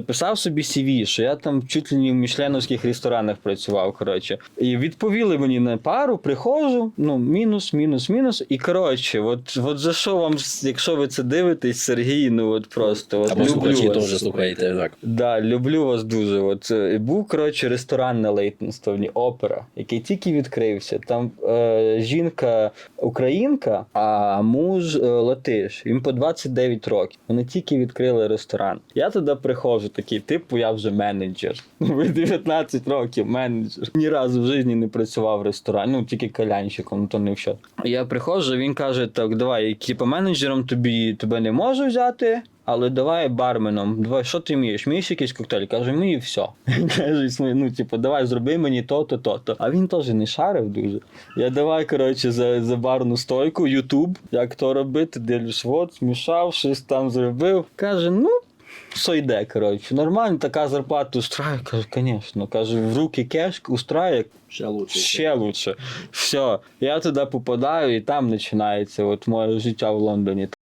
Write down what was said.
Писав собі CV, що я там чуть ли не в мішленовських ресторанах працював. Коротше, і відповіли мені на пару, приходжу, ну мінус, мінус, мінус. І коротше, от, от за що вам, якщо ви це дивитесь, Сергій, ну от просто от Або слухачі вас. теж слухаєте, так. Да, люблю вас дуже. От е, був коротше ресторан на Лейтенстовні, опера, який тільки відкрився. Там е, жінка українка, а муж е, латиш. Їм по 29 років. Вони тільки відкрили ресторан. Я туди приходжу, такий, типу, я вже менеджер. Ви 19 років, менеджер. Ні разу в житті не працював в ресторані, ну тільки калянщиком, то не в що. Я приходжу, він каже: так, давай, типу, менеджером тобі тебе не можу взяти. Але давай барменом, давай, що ти вмієш? Вмієш якийсь коктейль? Каже, вмію все. Каже, ну, типу, давай зроби мені то-то, то-то. А він теж не шарив дуже. Я давай, коротше, за, за барну стойку, Ютуб, як то робити, дивлюсь, от, змішав, щось там зробив. Каже, ну. Все йде, коротше. Нормально, така зарплата устраює. Кажу, звісно. Кажу, в руки кеш устраює, Ще лучше. ще лучше. Все. Я туди попадаю, і там починається от моє життя в Лондоні.